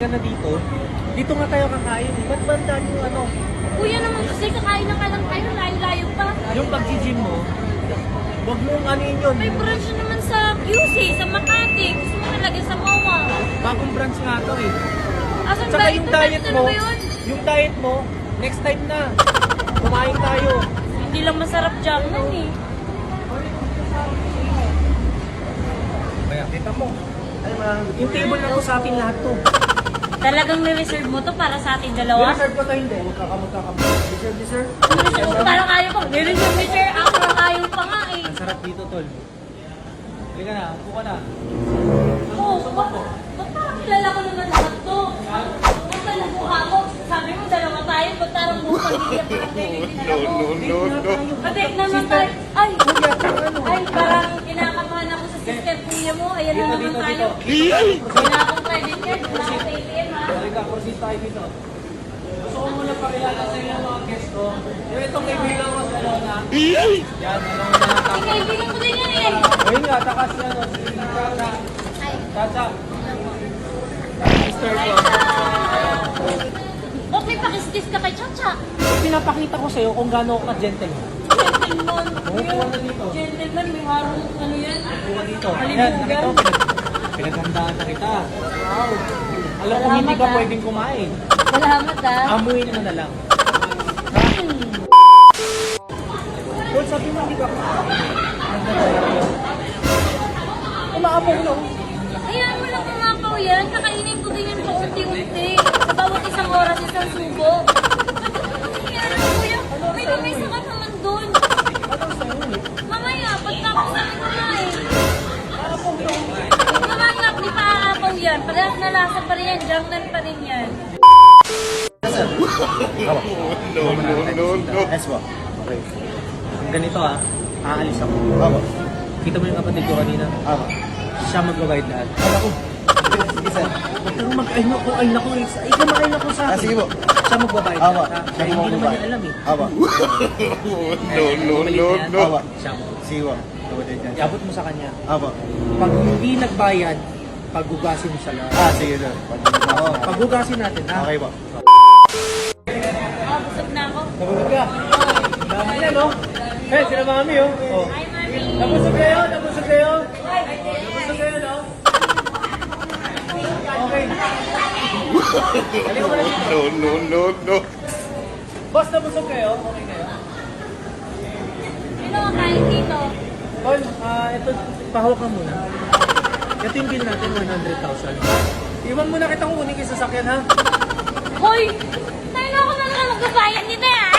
ka na dito, dito nga tayo kakain. Ba't ba ang dami yung ano? Kuya naman kasi kakain na ka lang tayo, layo-layo pa. Yung pag-gym mo, huwag mong ano yun. May branch naman sa QC, sa Makati. Gusto mo talaga sa MOA. Bagong branch nga to eh. Asan Tsaka ba yung ito? diet Ano mo, ba yun? yung diet mo, next time na. Kumain tayo. Hindi lang masarap dyan eh. Kaya, kita mo. Yung table na to sa atin lahat to. Talagang ni-reserve mo to para sa ating dalawa? Reserve ko to hindi. Huwag ka magkakamot. Reserve, reserve. Ni-reserve mo parang ayaw pa. Ni-reserve mo sir, ako ayaw pa nga eh. Ang sarap dito, tol. Halika na, upo ka na. Oo, oh, ba't ba't parang kilala ko naman lahat to? Ba't na mukha mo? Sabi mo dalawa tayo, ba't parang parang No, no, no, no. Patek naman tayo. Ay, ay, Ayan na naman tayo. Wala akong credit card, wala akong ATM ha. Halika, proceed tayo dito. Gusto ko muna pakilala sa inyo mga guest ko. Yung itong kaibigan ko sa Lona. Yan, ano na Ay, kaibigan ko din yan eh. Ayun nga, taka si ano, si Chacha. Chacha. Sister ko. Ba't may pakistis ka kay Chacha? Pinapakita ko sa'yo kung gaano ako ka-gentle. Gentleman. Gentleman, may harong ano yan. Buka dito. Halimugan. Yan, nakita mo, pinag pinaghandaan na kita. Wow. Alam ko hindi ka ah. pwedeng kumain. Salamat ah. Amuin mo na lang. Tol, sabi mo hindi ka Umaapaw na. oh. Hayaan mo lang kumapaw yan. Kakainin ko din yan paunti-unti. Bawat isang oras, isang subo. Yan. Parehas na lasa pa rin yan. Jangnan pa rin yan. No, no, no, no. Yes po. Okay. Ganito ah, aalis ako. Apo. Kita mo yung kapatid ko kanina? Apo. Siya magbabayad lahat. Ako. Sige sir. Huwag kang mag-ay na ko, ay na ko, ay ikaw mag-ay na ko sa Ah, akin. sige po. Siya magbabayad Apo. lahat. ha? Siya po hindi naman magbabayad. niya alam eh. Apo. No, no, no, no. Apo. Siya mo. Sige po. Kapatid yan. Iabot mo sa kanya. Apo. Pag hindi nagbayad, paghugasin mo sa lahat. Ah, sige. Oo, paghugasin natin ha. Okay po. Ah, busog na ako. Nabusog ka? Dami yan no? Eh, sila mami oh. oh. Hi, mami. Nabusog kayo? Nabusog kayo? Nabusog kayo no? Okay. Na. No, no, no, no. Boss, nabusog kayo? Okay kayo? Sino ang kain dito? Ah, ito, pahawak ka muna. Ito yung bill natin, 100,000. Iwan mo na kitang kunin kay sasakyan, ha? Hoy! Tayo na ako na lang magbabayad nito ah!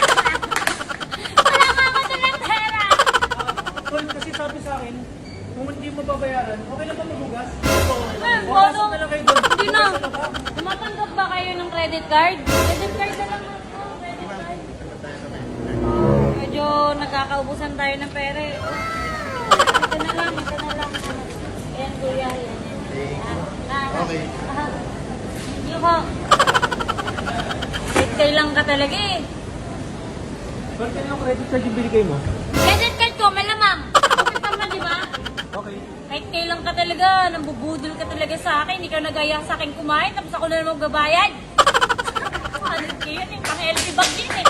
Wala nga ako ng pera! Tol, kasi sabi sa akin, kung hindi mo babayaran, okay lang ba maghugas? Eh, Hugasan bono. na lang kayo doon. Hindi na. Hugasan? Tumatanggap ba kayo ng credit card? Credit card na lang ako. Credit card. Medyo nagkakaubusan tayo ng pera eh. Ito na lang, ito na lang. Ayan kuya, yan. Okay. Thank you ho. Wait, kailang ka talaga eh. Ba't kailan credit card yung binigay mo? Credit card ko, malamang. Kapit ka di ba? Okay. Kahit kailan ka talaga, nambubudol ka talaga sa akin, hindi ka nagaya sa akin kumain, tapos ako na naman magbabayad. Ano yun, yung pang LP bag yun eh.